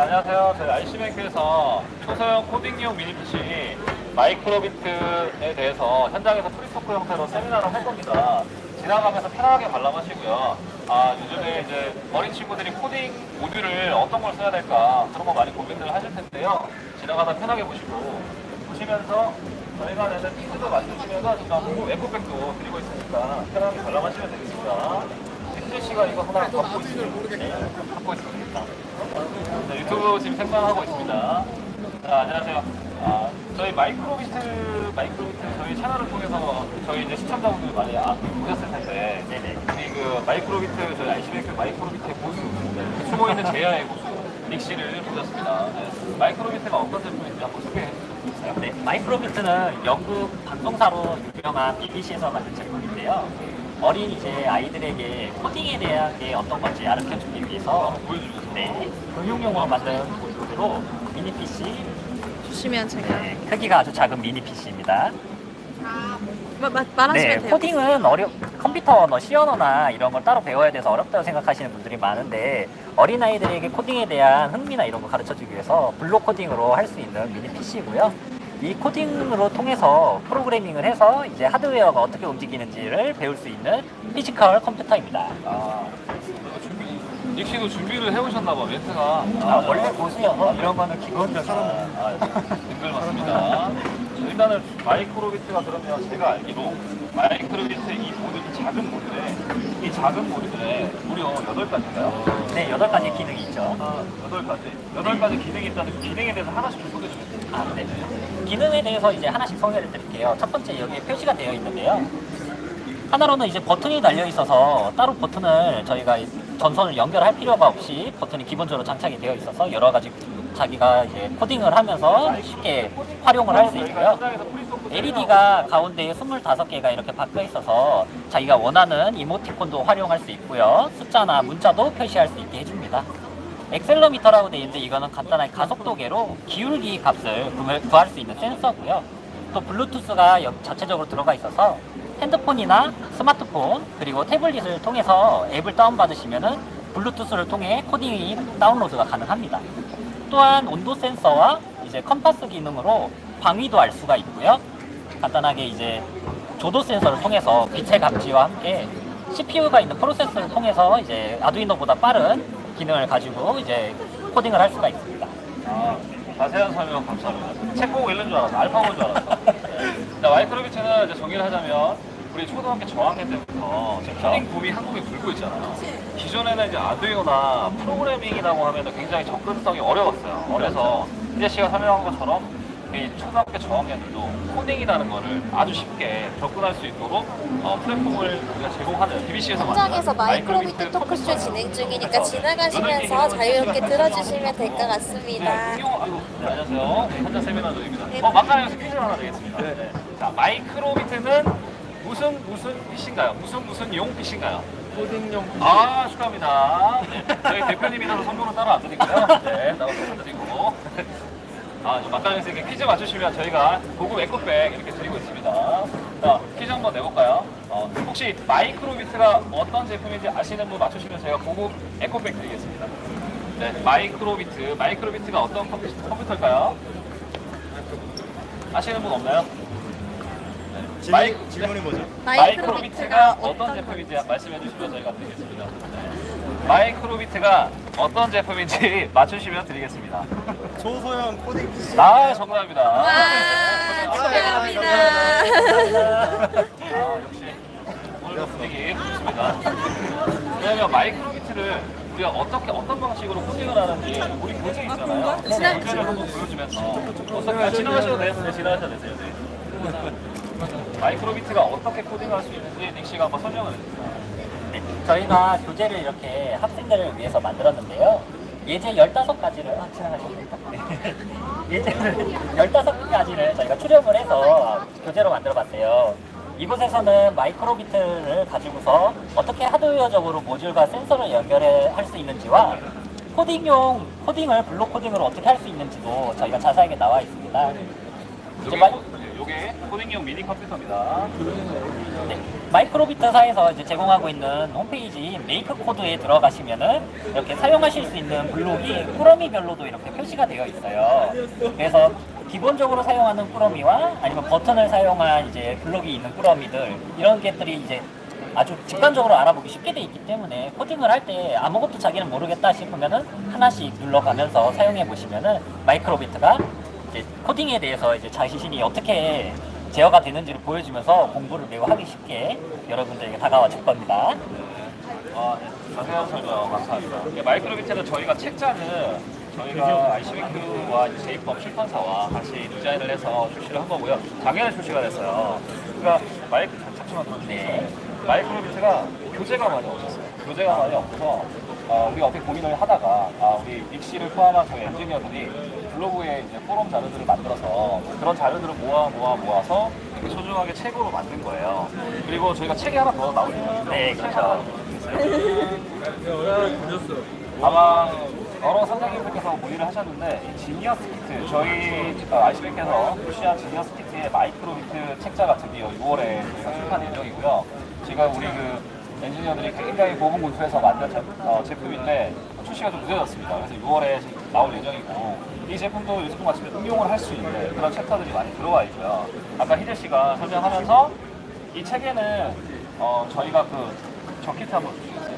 안녕하세요. 저희 IC뱅크에서 초소형 코딩용 미니 PC 마이크로 비트에 대해서 현장에서 프리토크 형태로 세미나를 할 겁니다. 지나가면서 편하게 관람하시고요. 아, 요즘에 이제 어린 친구들이 코딩 모듈을 어떤 걸 써야 될까 그런 거 많이 고민을 하실 텐데요. 지나가다 편하게 보시고 보시면서 저희가 내는 맞추시면서 제가 공부 에코백도 드리고 있으니까 편하게 관람하시면 되겠습니다. 퀴즈 씨가 이거 하나 갖고 있습니다. 네, 갖고 있습니다. 네, 유튜브 지금 생방하고 있습니다. 자, 안녕하세요. 아, 저희 마이크로비트, 마이크로비트 저희 채널을 통해서 저희 이제 시청자분들 많이 아, 보셨을 텐데, 네네. 우리 그 마이크로비트, 저희 IC뱅크 마이크로비트의 고수, 네, 숨어 있는 제야의 고수, 닉 씨를 보셨습니다. 네. 마이크로비트가 어떤 제품인지 한번 소개해 주세요. 네, 마이크로비트는 영국 방송사로 유명한 BBC에서 만든 제품인데요. 어린 이제 아이들에게 코딩에 대한 게 어떤 건지 가르쳐 주기 위해서 보여주면서. 네, 교육용으로 만든 모듈로 미니 PC, 주시면 제가 네, 크기가 아주 작은 미니 PC입니다. 마, 마, 말하시면 네, 돼요. 코딩은 어려 컴퓨터 뭐 C 언어나 이런 걸 따로 배워야 돼서 어렵다고 생각하시는 분들이 많은데 어린 아이들에게 코딩에 대한 흥미나 이런 거 가르쳐 주기 위해서 블록 코딩으로 할 수 있는 미니 PC고요. 이 코딩으로 통해서 프로그래밍을 해서 이제 하드웨어가 어떻게 움직이는지를 배울 수 있는 피지컬 컴퓨터입니다. 아, 씨도 준비를 해오셨나봐, 멘트가. 아, 원래 고수여서 이런 거는 기본적인 아, 댓글 맞습니다. 일단은 마이크로 비트가 그러면 제가 알기로 마이크로 비트 이 모듈, 이 작은 모듈에 이 작은 모듈에 무려 8가지인가요? 네, 여덟 가지 기능이 있죠. 아, 8가지. 8가지 기능이 있다는 그 기능에 대해서 하나씩 좀 소개 좀 해주세요. 아, 네. 기능에 대해서 이제 하나씩 소개를 드릴게요. 첫 번째 여기에 표시가 되어 있는데요. 하나로는 이제 버튼이 달려 있어서 따로 버튼을 저희가 이 전선을 연결할 필요가 없이 버튼이 기본적으로 장착이 되어 있어서 여러 가지 자기가 이제 코딩을 하면서 쉽게 활용을 할 수 있고요. LED가 가운데에 25개가 이렇게 박혀 있어서 자기가 원하는 이모티콘도 활용할 수 있고요. 숫자나 문자도 표시할 수 있게 해줍니다. 엑셀러미터라고 되어 있는데 이거는 간단하게 가속도계로 기울기 값을 구- 구할 수 있는 센서고요. 또 블루투스가 여- 자체적으로 들어가 있어서 핸드폰이나 스마트폰 그리고 태블릿을 통해서 앱을 다운받으시면은 블루투스를 통해 코딩이 다운로드가 가능합니다. 또한 온도 센서와 이제 컴파스 기능으로 방위도 알 수가 있고요. 간단하게 이제 조도 센서를 통해서 빛의 감지와 함께 CPU가 있는 프로세서를 통해서 이제 아두이노보다 빠른 기능을 가지고 이제 코딩을 할 수가 있습니다. 아, 자세한 설명 감사합니다. 책 보고 읽는 줄 알았어. 알파 본줄 알았어. 자, 마이크로비트는 이제 정리를 하자면 우리 초등학교 저학년 때부터 지금 코딩 붐이 한국에 불고 있잖아요. 기존에는 이제 아두이노나 프로그래밍이라고 하면 굉장히 접근성이 어려웠어요. 그래서 희재 씨가 설명한 것처럼 이 초등학교 저학년들도 코딩이라는 거를 아주 쉽게 접근할 수 있도록 어, 플랫폼을 우리가 제공하는 BBC에서 현장에서 마이크로비트 토크쇼 진행 중이니까 지나가시면서 자유롭게 들어주시면 될 것 같습니다. 네, 아이고, 네, 안녕하세요. 네, 현장 세미나 조입니다. 어, 막간에서 퀴즈 하나 드리겠습니다. 네. 자, 마이크로비트는 무슨 무슨 PC인가요? 무슨 무슨 용 PC인가요? 코딩용 PC. 아, 축하합니다. 네, 저희 대표님이라서 선물은 따로 안 드리고요. 네, 따로 안 드리고. 아, 좀 막간에서 이렇게 퀴즈 맞추시면 저희가 고급 에코백 이렇게 드리고 있습니다. 자, 퀴즈 한번 내볼까요? 어, 혹시 마이크로비트가 어떤 제품인지 아시는 분 맞추시면 저희가 고급 에코백 드리겠습니다. 네, 마이크로비트. 마이크로비트가 어떤 컴퓨, 컴퓨터일까요? 아시는 분 없나요? 네. 마이- 질문이 뭐죠? 마이크로비트가 어떤 제품인지 말씀해 주시면 저희가 드리겠습니다. 네. 마이크로비트가 어떤 제품인지 맞추시면 드리겠습니다. 초소형 코딩 PC. 아, 정답입니다. 와, 아, 축하합니다. 아, 역시 오늘 분위기 좋습니다. 왜냐면 마이크로 비트를 우리가 어떻게 어떤 방식으로 코딩을 하는지 우리 교재 있잖아요. 그 지나- 교재를 한번 보여주면서 어떻게 지나가셔도 돼요. 네, 지나가셔도 되세요. 네. 마이크로 비트가 어떻게 코딩할 수 있는지 닉 씨가 한번 설명을 해주세요. 네, 저희가 교재를 이렇게 학생들을 위해서 만들었는데요. 예제 15가지를, 아, 지나가셨습니까? 예제를 15가지를 저희가 출력을 해서 교재로 만들어 봤어요. 이곳에서는 마이크로비트를 가지고서 어떻게 하드웨어적으로 모듈과 센서를 연결할 수 있는지와 코딩용, 코딩을 블록 코딩으로 어떻게 할 수 있는지도 저희가 자세하게 나와 있습니다. 이제 마- 코- 요게 코딩용 미니 컴퓨터입니다. 네. 마이크로비트사에서 이제 제공하고 있는 홈페이지 메이크 코드에 들어가시면은 이렇게 사용하실 수 있는 블록이 꾸러미별로도 이렇게 표시가 되어 있어요. 그래서 기본적으로 사용하는 꾸러미와 아니면 버튼을 사용한 이제 블록이 있는 꾸러미들 이런 것들이 이제 아주 직관적으로 알아보기 쉽게 돼 있기 때문에 코딩을 할 때 아무것도 자기는 모르겠다 싶으면은 하나씩 눌러가면서 사용해 보시면은 마이크로비트가 이제 코딩에 대해서 이제 자신이 어떻게 제어가 되는지를 보여주면서 공부를 매우 하기 쉽게 여러분들에게 다가와 줄 겁니다. 아, 네. 자세한 설명 감사합니다. 이게 마이크로 비트는 저희가 책자는 저희가 ICBQ와 제이법 출판사와 같이 디자인을 해서 출시를 한 거고요. 작년에 출시가 됐어요. 그러니까 마이크 잠시만 들어주세요. 마이크로 비트가 교재가 많이 없었어요. 교재가 많이 없어서 어, 우리가 어떻게 고민을 하다가 아, 우리 믹시를 포함한 저희 엔지니어들이 블로그에 이제 포럼 자료들을 만들어서 그런 자료들을 모아 모아 모아서 소중하게 책으로 만든 거예요. 그리고 저희가 책이 하나 더 나오네요. 네, 책 그렇죠. 하나 아마 여러 선생님들께서 문의를 하셨는데 이 지니어스 키트 저희 아이시뱅크에서 출시한 지니어스 키트의 마이크로 비트 책자가 드디어 6월에 저희가 출판 예정이고요. 지금 우리 그 엔지니어들이 굉장히 고분고투해서 만든 제, 어, 제품인데 출시가 좀 늦어졌습니다. 그래서 6월에 나올 예정이고 이 제품도 이 제품 같이 응용을 할 수 있는 그런 챕터들이 많이 들어와 있고요. 아까 희재 씨가 설명하면서 이 책에는 어, 저희가 그 저키트 한번 주시겠어요?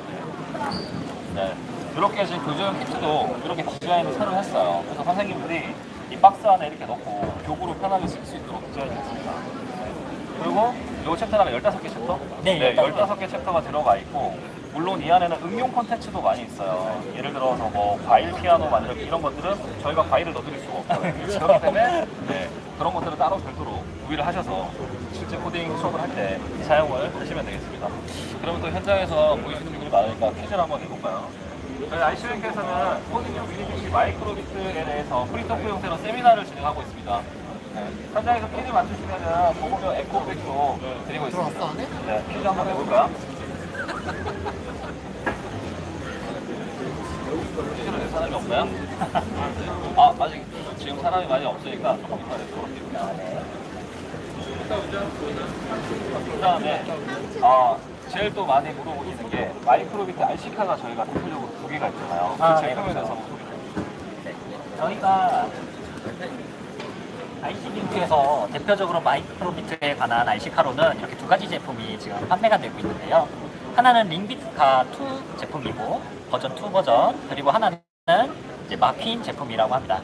네. 이렇게 지금 교재용 키트도 이렇게 디자인을 새로 했어요. 그래서 선생님들이 이 박스 안에 이렇게 넣고 교구로 편하게 쓸 수 있도록 디자인을 했습니다. 그리고 이 챕터가 15개 챕터? 네, 15개. 15개 챕터가 들어가 있고 물론 이 안에는 응용 콘텐츠도 많이 있어요. 예를 들어서 뭐 과일 피아노 만들기 이런 것들은 저희가 과일을 넣어드릴 수가 없어요. 그렇기 때문에 네, 그런 것들은 따로 별도로 구비를 하셔서 실제 코딩 수업을 할 때 사용을 하시면 되겠습니다. 그러면 또 현장에서 보이시는 분들이 많으니까 퀴즈를 한번 해볼까요? 저희 IC뱅크에서는 코딩용 미니비시 마이크로비트에 대해서 프리토크 형태로 세미나를 진행하고 있습니다. 네, 현장에서 퀴즈 맞추시면 보고료 에코백도 드리고 있습니다. 네, 퀴즈 한번 해볼까요? 퀴즈를 낼 사람이 없나요? 아, 아직 지금 사람이 많이 없으니까 조금 이따 할게요. 그 다음에 아, 제일 또 많이 물어보시는 게 마이크로비트 RC카가 저희가 대표적으로 두 개가 있잖아요. 그 네, 제품에. 대해서 한번 소개해 주세요. 네. 저희가 ICBQ에서 대표적으로 마이크로비트에 관한 IC카로는 이렇게 두 가지 제품이 지금 판매가 되고 있는데요. 하나는 링비트카 2 제품이고 버전 2 버전 그리고 하나는 이제 마퀸 제품이라고 합니다.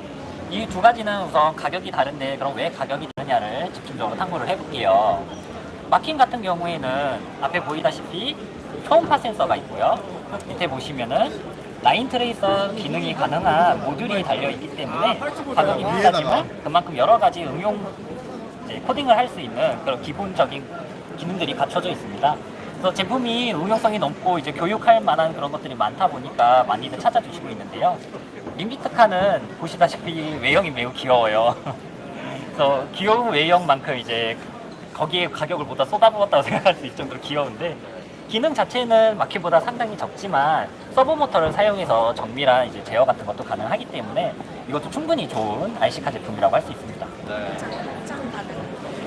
이 두 가지는 우선 가격이 다른데 그럼 왜 가격이 다르냐를 집중적으로 탐구를 해볼게요. 마킹 같은 경우에는 앞에 보이다시피 초음파 센서가 있고요. 밑에 보시면은 라인 트레이서 기능이 가능한 모듈이 달려 있기 때문에 가격이 비싸지만 그만큼 여러 가지 응용 이제 코딩을 할 수 있는 그런 기본적인 기능들이 갖춰져 있습니다. 그래서 제품이 응용성이 높고 이제 교육할 만한 그런 것들이 많다 보니까 많이들 찾아주시고 있는데요. 림비트카는 보시다시피 외형이 매우 귀여워요. 그래서 귀여운 외형만큼 이제 거기에 가격을 보다 쏟아부었다고 생각할 수 있을 정도로 귀여운데 기능 자체는 마키보다 상당히 적지만 서브 모터를 사용해서 정밀한 이제 제어 같은 것도 가능하기 때문에 이것도 충분히 좋은 RC카 제품이라고 할 수 있습니다. 네.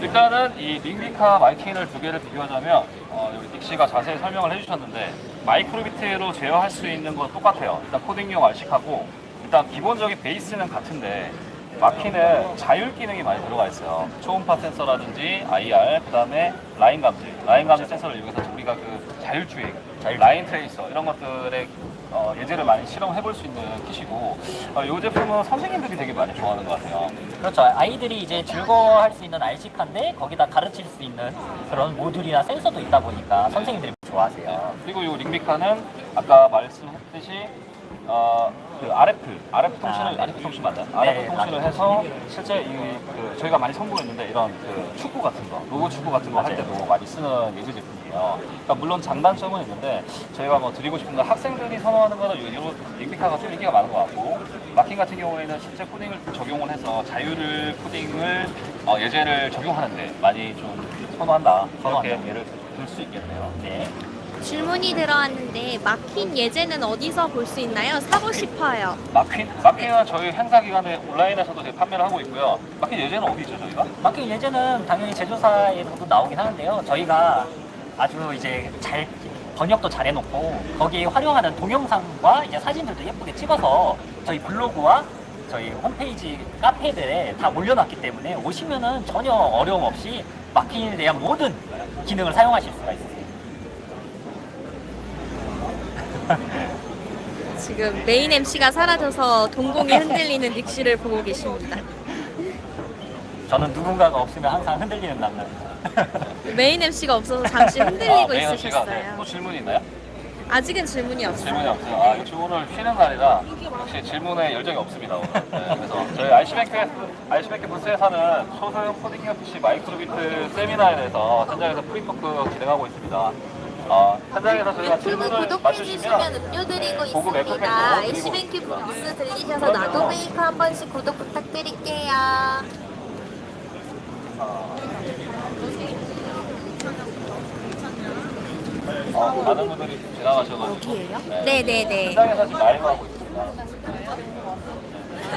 일단은 이 링비카 마이케인을 두 개를 비교하자면 어, 여기 닉시가 자세히 설명을 해주셨는데 마이크로비트로 제어할 수 있는 건 똑같아요. 일단 코딩용 RC카고 일단 기본적인 베이스는 같은데 마키는 자율 기능이 많이 들어가 있어요. 초음파 센서라든지 IR, 그 다음에 라인 감지, 라인 감지 센서를 이용해서 우리가 그 자율 주행, 자율 라인 트레이서 이런 것들의 어, 예제를 많이 실험해 볼 수 있는 kit이고 어, 이 제품은 선생님들이 되게 많이 좋아하는 것 같아요. 그렇죠. 아이들이 이제 즐거워할 수 있는 RC카인데 거기다 가르칠 수 있는 그런 모듈이나 센서도 있다 보니까 선생님들이 좋아하세요. 그리고 이 링비카는 아까 말씀했듯이 어, 그 RF, RF 통신을, 아, 네. RF 통신 맞나요? 네, RF 통신을 맞아요. 해서 실제 이, 그, 저희가 많이 선보였는데 이런 그 축구 같은 거, 로고 축구 같은 거 할. 때도 많이 쓰는 예제 제품이에요. 그러니까 물론 장단점은 있는데 저희가 뭐 드리고 싶은 건 학생들이 선호하는 거는 이 링비카가 좀 인기가 많은 것 같고 마킹 같은 경우에는 실제 코딩을 적용을 해서 자율 코딩을 어, 예제를 적용하는데 많이 좀 선호한다. 선호한다. 예를 들 수 있겠네요. 네. 질문이 들어왔는데 마킨 예제는 어디서 볼 수 있나요? 사고 싶어요. 마퀸? 마퀸은 저희 행사 기간에 온라인에서도 저희 판매를 하고 있고요. 마퀸 예제는 어디 있죠, 저희가? 마킹 예제는 당연히 제조사에서도 나오긴 하는데요. 저희가 아주 이제 잘 번역도 잘 해놓고 거기에 활용하는 동영상과 이제 사진들도 예쁘게 찍어서 저희 블로그와 저희 홈페이지 카페들에 다 올려놨기 때문에 오시면은 전혀 어려움 없이 마킹에 대한 모든 기능을 사용하실 수가 있어요. 지금 메인 MC가 사라져서 동공이 흔들리는 닉시를 보고 계십니다. 저는 누군가가 없으면 항상 흔들리는 남자입니다. 메인 MC가 없어서 잠시 아, 흔들리고 씨가 네, 있으셨어요. 또 질문 있나요? 아직은 질문이 없어요. 질문이 없어요. 아, 역시 오늘 쉬는 날이라 역시 질문에 열정이 없습니다. 오늘. 네, 그래서 저희 IC뱅크 IC뱅크 부스에서는 초소형 코딩 PC 마이크로비트 세미나에 대해서 현장에서 프리토크 진행하고 있습니다. 어, 현장에서 저희가 유튜브 질문을 구독해주시면 맞추시면 음료 드리고 고급 있습니다. 아이시뱅크 부스 들리셔서 나도 메이크 한 번씩 구독 부탁드릴게요. 어, 많은 분들이 지나가셔가지고? 네. 네네네. 현장에서 지금 라이브 하고 있습니다.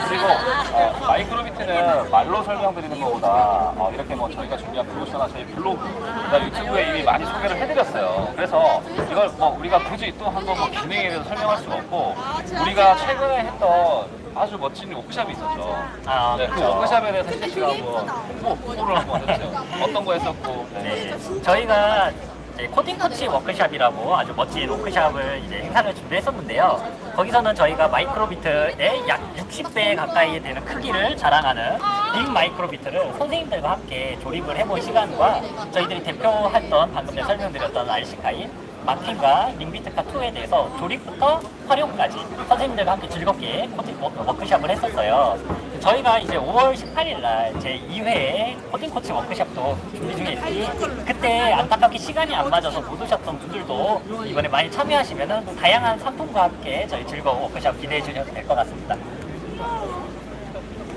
그리고 어, 마이크로비트는 말로 설명드리는 것보다 어, 이렇게 뭐 저희가 준비한 브로셔나 저희 블로그, 그다음 유튜브에 이미 많이 소개를 해드렸어요. 그래서 이걸 뭐 우리가 굳이 또 한번 뭐 기능에 대해서 설명할 수가 없고 우리가 최근에 했던 아주 멋진 워크샵이 있었죠. 아, 네, 그 그렇죠. 워크샵에 대해서 씨가 한번 홍보, 홍보를 한번 해주세요. 어떤 거 했었고. 네. 네, 저희가 이제 코딩 코치 워크샵이라고 아주 멋진 워크샵을 이제 행사를 준비했었는데요. 거기서는 저희가 마이크로비트의 약 60배 가까이 되는 크기를 자랑하는 빅 마이크로비트를 선생님들과 함께 조립을 해본 시간과 저희들이 대표했던 방금 전에 설명드렸던 RC카이 마킹과 링비트카 2에 대해서 조립부터 활용까지 선생님들과 함께 즐겁게 워- 워크샵을 했었어요. 저희가 이제 5월 18일 날 제 2회 코딩 코치 워크샵도 준비 중에 있으니 그때 안타깝게 시간이 안 맞아서 못 오셨던 분들도 이번에 많이 참여하시면은 다양한 상품과 함께 저희 즐거운 워크샵 기대해 주셔도 될 것 같습니다.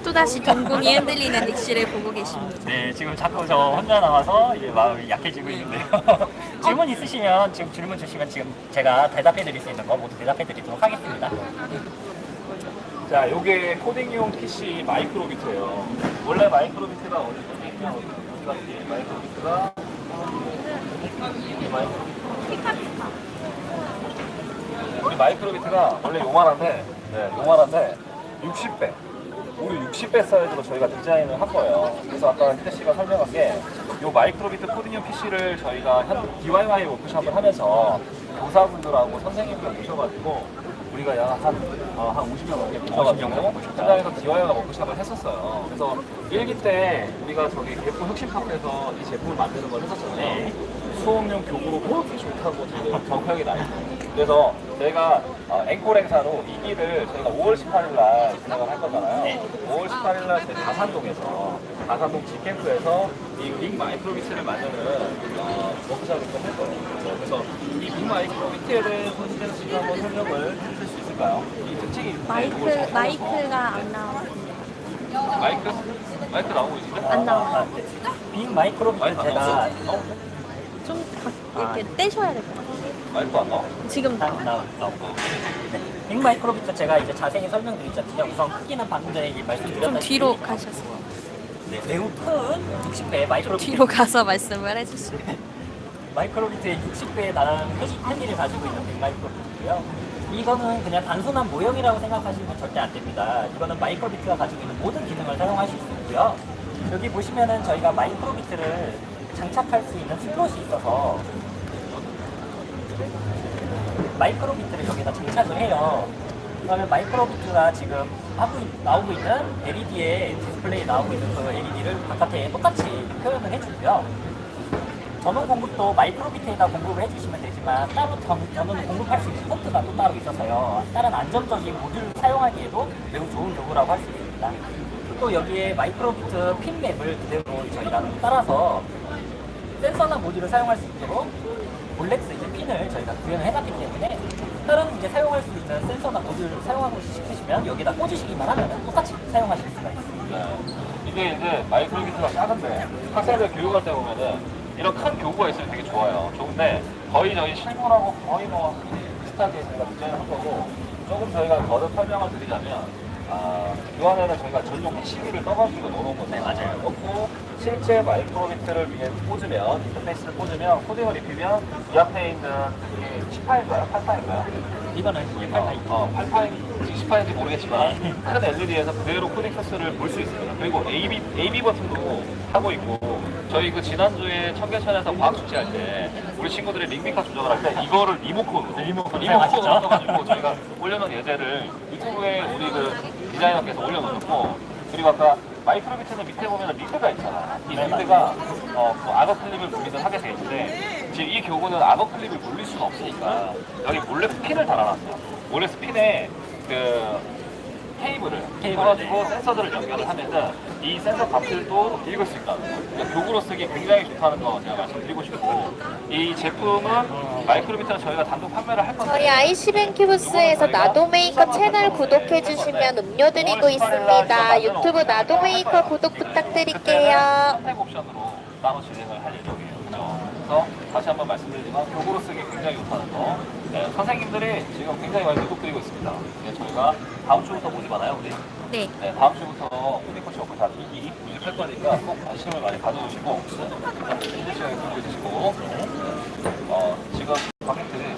또다시 동공이 흔들리는 닉시를 보고 계십니다. 네, 지금 자꾸 저 혼자 나와서 이제 마음이 약해지고 있는데요. 질문 있으시면 지금 질문 주시면 지금 제가 대답해 드릴 수 있는 거 모두 대답해 드리도록 하겠습니다. 자, 요게 코딩용 PC 마이크로비트예요. 원래 마이크로비트가 어디 있냐? 어디 갔지? 마이크로비트가 우리 마이크로비트가 원래 요만한데, 네, 요만한데 60배. 우리 60배 사이즈로 저희가 디자인을 한 거예요. 그래서 아까 희재 씨가 설명한 게, 요 마이크로비트 코딩용 PC를 저희가 현 DIY 워크샵을 하면서 교사분들하고 선생님들 모셔가지고 우리가 약한 어, 한 50명 넘게 모셔가지고 현장에서 DIY 워크샵을 했었어요. 그래서 1기 때 우리가 저기 개품 혁신파크에서 이 제품을 만드는 걸 했었잖아요. 수업용 교구로 그렇게 좋다고 지금 정평이 나 있어요. 그래서 저희가 어, 앵콜 행사로 2기를 저희가 5월 18일 날 진행을 할 거잖아요. 5월 18일 날 저희 가산동에서 가산동 G캠프에서 이 빅 마이크로비트를 만드는 어, 워크샵을 좀할 거예요. 그래서 이 빅 마이크로비트에 대해서 희재 씨가 한번 설명을 해주실 수 있을까요? 이 특징이 있는데 마이크 이걸 잘 마이크가 안 나와. 살려서. 마이크? 마이크 나오고 있는데? 안 나와. 아, 네. 빅 마이크로비트 마이크 안 제가 나왔어? 어? 좀 가- 이렇게 떼셔야 될 것 같아요. 마이크 안 나와? 지금 나, 나와. 나, 나. 네. 빅 마이크로비트 제가 이제 자세히 설명드렸잖아요. 우선 크기는 방금 전에 좀 말씀드렸다시피 뒤로 가셔서 네, 매우 큰 60배 마이크로비트 뒤로 가서 말씀을 해주시면. 마이크로비트의 60배에 달하는 크기, 크기를 가지고 있는 빅 마이크로비트고요. 이거는 그냥 단순한 모형이라고 생각하시면 절대 안 됩니다. 이거는 마이크로비트가 가지고 있는 모든 기능을 사용하실 수 있고요. 여기 보시면은 저희가 마이크로비트를 장착할 수 있는 슬롯이 있어서 마이크로비트를 여기다 장착을 해요. 그러면 마이크로비트가 지금 하고 있- 나오고 있는 LED에 디스플레이에 나오고 있는 그 LED를 바깥에 똑같이 표현을 해주고요. 전원 공급도 마이크로비트에다 공급을 해주시면 되지만 따로 전, 전원 공급할 수 있는 포트가 또 따로 있어서요. 다른 안정적인 모듈을 사용하기에도 매우 좋은 도구라고 할 수 있습니다. 또 여기에 마이크로비트 핀 맵을 그대로 저희가 따라서 센서나 모듈을 사용할 수 있도록 몰렉스 이제 핀을 저희가 구현을 해놨기 때문에 다른 이제 사용할 수 있는 센서나 모듈을 사용하고 싶으시면 여기다 꽂으시기만 하면 똑같이 사용하실 수가 있습니다. 네. 이게 이제 마이크로비트가 작은데 학생들 교육할 때 보면은 이런 큰 교구가 있으면 되게 좋아요. 좋은데 거의 저희 실물하고 거의 뭐 비슷하게 저희가 디자인한 거고 조금 저희가 거듭 설명을 드리자면 아, 이 안에는 저희가 전용 PCB를 떠가지고 넣어놓은 건데 네, 맞아요. 넣고 실제 마이크로비트를 위해 꽂으면 인터페이스를 꽂으면 코딩을 입히면 이 앞에 있는 이게 18인가요? 88인가요? 이거는 이제 88. 어, 88인지 18인지 모르겠지만 네. 큰 LED에서 그대로 코딩 코스를 볼 수 있습니다. 그리고 AB, AB 버튼도 하고 있고 저희 그 지난주에 청계천에서 과학 축제 할 때 우리 친구들이 링미카 조정을 할 때 이거를 리모컨으로 리모컨 리모컨으로 사용하셨죠? 써가지고 저희가 올려놓은 예제를 유튜브에 우리 그 디자이너께서 올려놓고 그리고 아까 마이크로비트는 밑에 보면 리드가 있잖아. 이 네, 리드가 어, 그 악어 클립을 물리든 하게 돼 있는데 지금 이 교구는 악어 클립을 물릴 수는 없으니까 여기 몰래 스핀을 달아놨어요. 몰래 스핀에 그 케이블을 케이블을, 걸어주고 센서들을 연결을 하면은 이 센서 값들도 읽을 수 거예요. 그러니까 교구로 쓰기 굉장히 좋다는 거 제가 말씀드리고 싶고 이 제품은 마이크로비트는 저희가 단독 판매를 할 건데 저희 IC뱅큐브스에서 나도메이커 채널 구독해주시면 음료 드리고 있습니다. 유튜브 나도메이커 구독 부탁드릴게요. 선택 옵션으로 따로 진행을 할 예정이에요. 그래서 다시 한번 말씀드리지만 교구로 쓰기 굉장히 좋다는 거. 네, 선생님들이 지금 굉장히 많이 구독드리고 있습니다. 네, 저희가 다음 주부터 모집하나요, 우리? 네. 네, 다음 주부터 코딩코치 없고 다 이기 모집할 거니까 꼭 관심을 많이 가져주시고 힘든 시간에 공부해 주시고 어, 지금 관객들이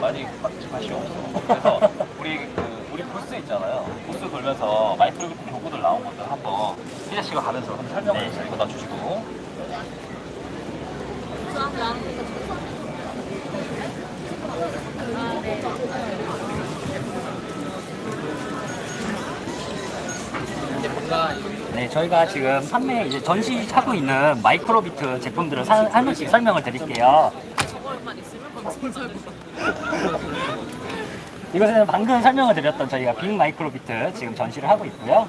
많이 관심이 없어. 그래서 우리 그 우리 부스 있잖아요. 부스 돌면서 마이크로비트 교구들 나온 것들 한번 희재 씨가 가면서 한번 설명을 네. 네. 다 주시고 네, 저희가 지금 판매 이제 전시하고 있는 마이크로비트 제품들을 사- 하나씩 설명을 드릴게요. 이것은 방금 설명을 드렸던 저희가 빅 마이크로비트 지금 전시를 하고 있고요.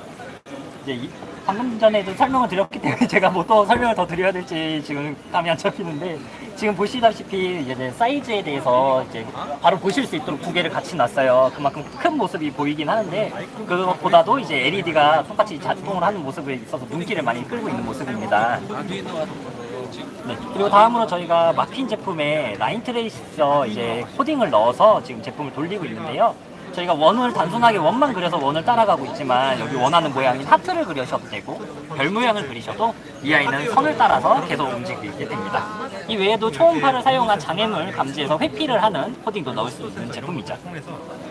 이제 이- 방금 전에도 설명을 드렸기 때문에 제가 뭐 또 설명을 더 드려야 될지 지금 감이 안 잡히는데 지금 보시다시피 이제 사이즈에 대해서 이제 바로 보실 수 있도록 두 개를 같이 놨어요. 그만큼 큰 모습이 보이긴 하는데 그것보다도 이제 LED가 똑같이 작동을 하는 모습에 있어서 눈길을 많이 끌고 있는 모습입니다. 네. 그리고 다음으로 저희가 마핀 제품에 라인 트레이서 이제 코딩을 넣어서 지금 제품을 돌리고 있는데요. 저희가 원을 단순하게 원만 그려서 원을 따라가고 있지만 여기 원하는 모양인 하트를 그리셔도 되고 별 모양을 그리셔도 이 아이는 선을 따라서 계속 움직이게 됩니다. 이 외에도 초음파를 사용한 장애물 감지해서 회피를 하는 코딩도 넣을 수 있는 제품이죠.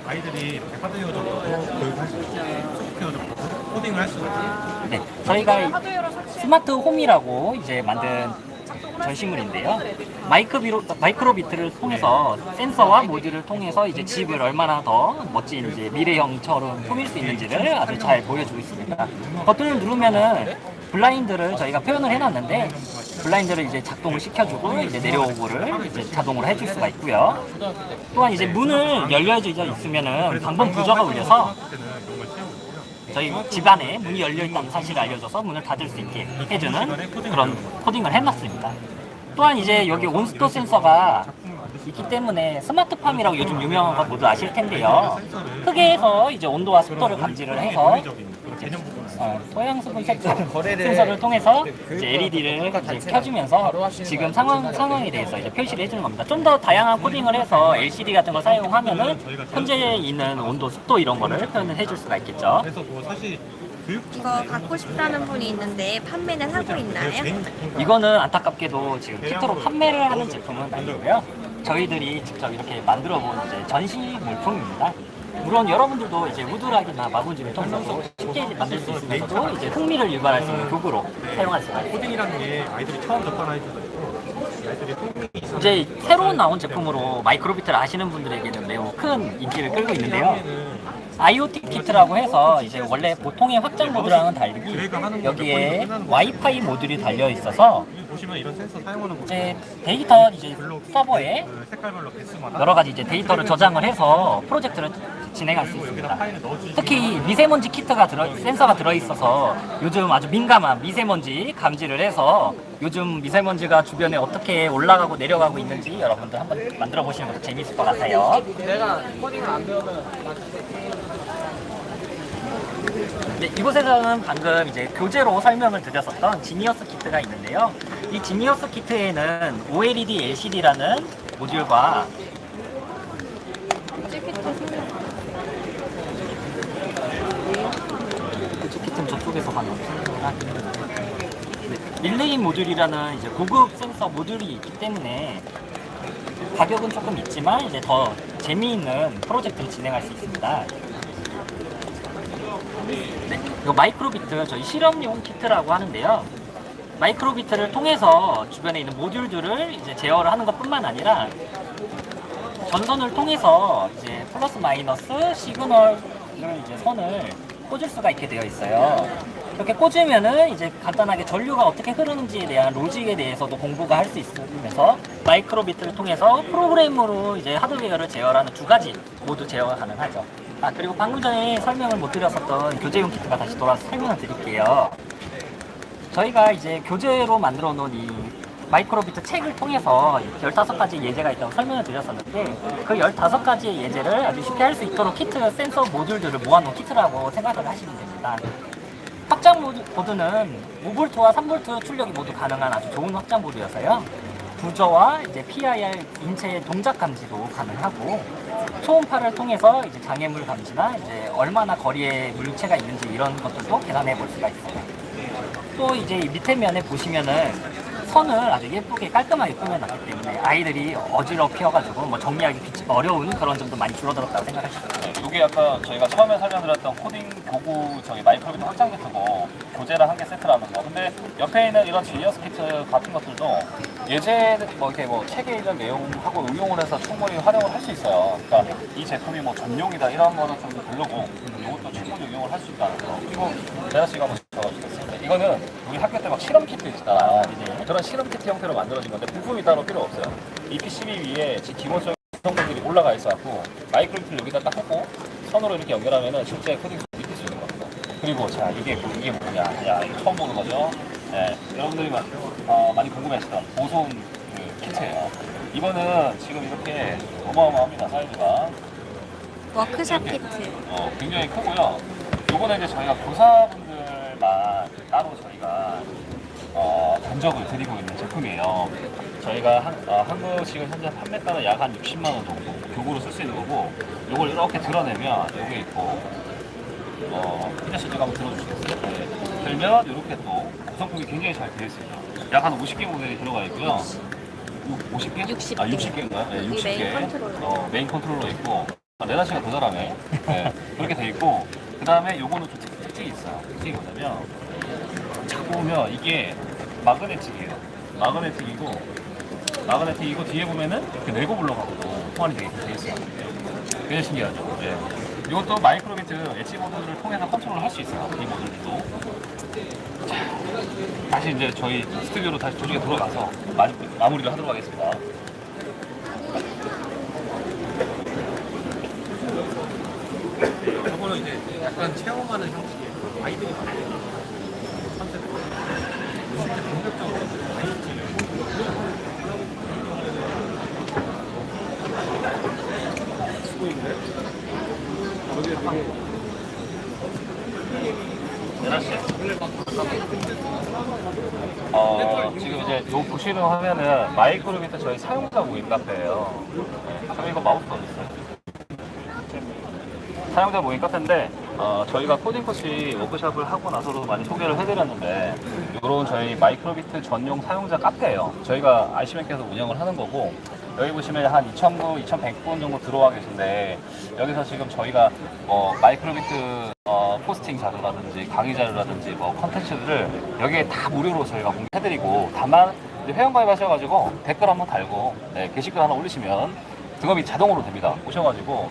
아이들이 이렇게 하드웨어 적으로 교육할 수 있고 소프트웨어 적으로 코딩을 할 수가 있어요. 네, 저희가 이 스마트 홈이라고 이제 만든 전시물인데요. 마이크비로, 마이크로비트를 통해서 센서와 모듈을 통해서 이제 집을 얼마나 더 멋진 이제 미래형처럼 꾸밀 수 있는지를 아주 잘 보여주고 있습니다. 버튼을 누르면은 블라인드를 저희가 표현을 해놨는데 블라인드를 이제 작동을 시켜주고 이제 내려오고를 이제 자동으로 해줄 수가 있고요. 또한 이제 문을 열려져 있으면은 방범 부저가 울려서 저희 집안에 문이 열려 있다는 사실을 알려줘서 문을 닫을 수 있게 해주는 그런 코딩을 해놨습니다. 또한 이제 여기 온스토 센서가 있기 때문에 스마트팜이라고 요즘 유명한 거 모두 아실 텐데요. 흑해에서 이제 온도와 습도를 감지를 해서 논리 어, 토양 수분 색깔 센서를 통해서 이제 LED를 이제 켜주면서 지금 상황 상황에 대해서 이제 표시를 해주는 겁니다. 좀 더 다양한 코딩을 해서 LCD 같은 걸 사용하면은 현재 있는 온도, 습도 이런 거를 표현을 해줄 수가 있겠죠. 그래서 뭐 이거 갖고 싶다는 분이 있는데 판매는 하고 있나요? 이거는 안타깝게도 지금 키트로 판매를 하는 제품은 아니고요. 저희들이 직접 이렇게 만들어 본 이제 전시 물품입니다. 물론 여러분들도 이제 우드락이나 마구지를 통해서 쉽게 만들 수 있으면서도 이제 흥미를 유발할 수 있는 교구로 사용할 수가 있습니다. 코딩이라는 게 아이들이 처음 접하는 아이들도 있고 아이들이 흥미 이제 새로운 나온 제품으로 마이크로비트를 아시는 분들에게는 매우 큰 인기를 끌고 있는데요. IoT 키트라고 해서 이제 원래 보통의 확장 모드랑은 달리 여기에 와이파이 모듈이 달려 있어서 보시면 이런 센서 사용하는 거 이제 데이터 이제 서버에 그 색깔별로 개수마다 여러 가지 이제 데이터를 저장을 해서 프로젝트를 진행할 수 있습니다. 특히 미세먼지 키트가 들어 센서가 들어 있어서 요즘 아주 민감한 미세먼지 감지를 해서 요즘 미세먼지가 주변에 어떻게 올라가고 내려가고 있는지 여러분들 한번 만들어 보시는 것도 재미있을 것 같아요. 네, 이곳에서는 방금 이제 교재로 설명을 드렸었던 지니어스 키트가 있는데요. 이 지니어스 키트에는 OLED LCD라는 모듈과 방금 설명을 하겠습니다. 네, 릴레이 모듈이라는 이제 고급 센서 모듈이 있기 때문에 가격은 조금 있지만 이제 더 재미있는 프로젝트를 진행할 수 있습니다. 네, 이거 마이크로비트 저희 실험용 키트라고 하는데요. 마이크로비트를 통해서 주변에 있는 모듈들을 이제 제어를 하는 것뿐만 아니라 전선을 통해서 이제 플러스 마이너스 시그널을 이제 선을 꽂을 수가 있게 되어 있어요. 이렇게 꽂으면은 이제 간단하게 전류가 어떻게 흐르는지에 대한 로직에 대해서도 공부가 할 수 있으면서 마이크로비트를 통해서 프로그램으로 이제 하드웨어를 제어하는 두 가지 모두 제어가 가능하죠. 아 그리고 방금 전에 설명을 못 드렸었던 교재용 키트가 다시 돌아서 설명을 드릴게요. 저희가 이제 교재로 만들어 놓은 이 마이크로비트 책을 통해서 15가지 예제가 있다고 설명을 드렸었는데 그 15가지의 예제를 아주 쉽게 할 수 있도록 키트 센서 모듈들을 모아놓은 키트라고 생각을 하시면 됩니다. 확장 보드는 5V와 3V 출력이 모두 가능한 아주 좋은 확장 보드여서요. 부저와 이제 PIR 인체의 동작 감지도 가능하고 초음파를 통해서 이제 장애물 감지나 이제 얼마나 거리에 물체가 있는지 이런 것들도 계산해 볼 수가 있어요. 또 이제 이 밑에 면에 보시면은 선을 아주 예쁘게 깔끔하게 꾸며놨기 때문에 아이들이 어지럽혀가지고 뭐 정리하기 귀- 어려운 그런 점도 많이 줄어들었다고 생각하시면 돼요. 네, 이게 아까 저희가 처음에 설명드렸던 코딩 교구 저희 마이크로비트 확장 키트고 교재랑 한 개 세트라는 거. 근데 옆에 있는 이런 지니어스 키트 같은 것들도 예제 뭐 이렇게 뭐 책에 있는 내용하고 응용을 해서 충분히 활용을 할 수 있어요. 그러니까 이 제품이 뭐 전용이다 이런 거는 좀 별로고 이것도 충분히 응용을 할 수 있다는 거. 그리고 제라 씨가 한번 적어주셨습니다. 이거는 우리 학교 때 막 실험 키트 있잖아요. 그런 실험 키트 형태로 만들어진 건데 부품이 따로 필요 없어요. 이 PCB 위에 지- 기본적인 구성들이 올라가 있어갖고 마이크로비트를 여기다 딱 꽂고 선으로 이렇게 연결하면은 실제 코딩 익힐 수 있는 겁니다. 그리고 자 이게 뭐- 이게 뭐냐? 야 이거 처음 보는 거죠? 네, 여러분들이 막, 어, 많이 궁금해하시던 보손 그 키트예요. 이거는 지금 이렇게 어마어마합니다 사이즈가. 워크샵 키트. 어, 굉장히 크고요. 요거는 이제 저희가 교사분들만 따로 저희가 어, 견적을 드리고 있는 제품이에요. 저희가 한, 어, 한국 지금 현재 판매가는 약 한 60만 원 정도 교구로 쓸 수 있는 거고 요걸 이렇게 드러내면 요게 있고 어, 피자 씨가 한번 들어주시겠어요? 네. 들면 이렇게 또 구성품이 굉장히 잘 되어 있습니다. 약 한 50개 모델이 들어가 있고요. 50개? 60개. 아, 60개인가요? 네, 여기 60개. 메인 컨트롤러. 어, 메인 컨트롤러 있고 아, 레나 씨가 더 잘하네. 네, 그렇게 돼 있고 그 다음에 요거는 좀 특- 특징이 있어요. 특징이 뭐냐면 자 보면 이게 마그네틱이에요. 마그네틱이고 마그네틱이고 뒤에 보면은 이렇게 레고 블럭하고도 호환이 되게 돼 있어요. 굉장히 신기하죠. 네. 이것도 마이크로비트 엣지 모드를 통해서 컨트롤을 할수 있어요. 이 모듈도. 자, 다시 이제 저희 스튜디오로 다시 조직에 돌아가서 마, 마무리를 하도록 하겠습니다. 저거는 이제 약간 체험하는 형식이에요. 아이들이 컨셉. 실제 본격적으로 IoT 어, 지금 이제 요 보시는 화면은 마이크로비트 저희 사용자 모임 카페예요. 네, 저희 이거 마우스 어디 있어요? 사용자 모임 카페인데 어, 저희가 코딩 코치 워크샵을 하고 나서도 많이 소개를 해드렸는데 이런 저희 마이크로비트 전용 사용자 카페예요. 저희가 IC맨께서 운영을 하는 거고 여기 보시면 한 2,000분, 2,100분 정도 들어와 계신데 여기서 지금 저희가 어, 마이크로비트 어, 포스팅 자료라든지 강의 자료라든지 뭐 컨텐츠들을 여기에 다 무료로 저희가 공개해드리고 다만 이제 회원 가입하셔가지고 댓글 한번 달고 네, 게시글 하나 올리시면 등업이 자동으로 됩니다. 오셔가지고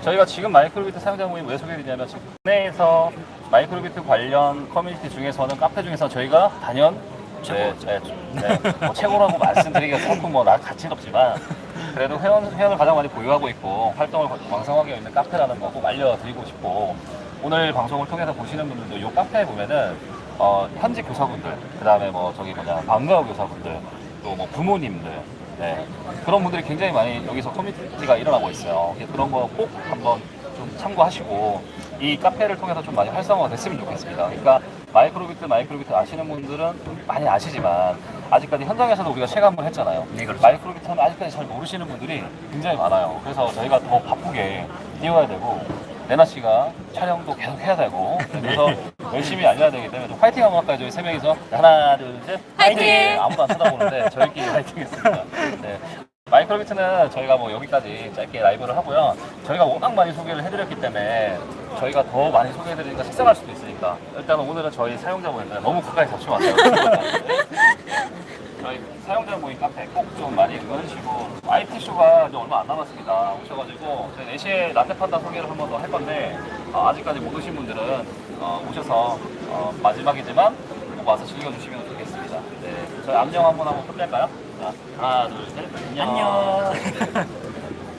저희가 지금 마이크로비트 사용자 모임 왜 소개해드리냐면 지금 국내에서 마이크로비트 관련 커뮤니티 중에서는 카페 중에서 저희가 단연 네, 네, 네, 뭐 최고라고 말씀드리기가 조금 뭐 나 가치는 없지만 그래도 회원, 회원을 가장 많이 보유하고 있고 활동을 왕성하게 있는 카페라는 거꼭 알려드리고 싶고 오늘 방송을 통해서 보시는 분들도 이 카페에 보면은 어, 현지 교사분들 그 다음에 뭐 저기 뭐냐 방과후 교사분들 또 뭐 부모님들 네, 그런 분들이 굉장히 많이 여기서 커뮤니티가 일어나고 있어요. 그런 거 꼭 한번 좀 참고하시고 이 카페를 통해서 좀 많이 활성화가 됐으면 좋겠습니다. 그러니까 마이크로비트 마이크로비트 아시는 분들은 좀 많이 아시지만 아직까지 현장에서도 우리가 체감을 했잖아요. 네, 그렇죠. 마이크로비트는 아직까지 잘 모르시는 분들이 굉장히 많아요. 그래서 저희가 더 바쁘게 뛰어야 되고 레나 씨가 촬영도 계속 해야 되고 그래서 열심히 알려야 되기 때문에 좀 파이팅 한번 할까요? 저희 세 명이서 하나 둘 셋. 파이팅! 네, 아무도 안 쳐다보는데 저희끼리 파이팅했습니다. 네. 마이크로비트는 저희가 뭐 여기까지 짧게 라이브를 하고요. 저희가 워낙 많이 소개를 해드렸기 때문에 저희가 더 많이 소개해드리니까 식상할 수도 있으니까 일단 오늘은 저희 사용자분들 너무 가까이 잡히면 안 돼요. 저희 사용자 모임 카페 꼭 좀 많이 응원해주시고 IT쇼가 이제 얼마 안 남았습니다. 오셔가지고 저희 4시에 라떼 판다 소개를 한 번 더 할 건데 어, 아직까지 못 오신 분들은 어, 오셔서 어, 마지막이지만 꼭 와서 즐겨주시면 좋겠습니다. 네, 저희 안녕 한번 하고 끝낼까요? 자, 하나 둘 셋. 안녕.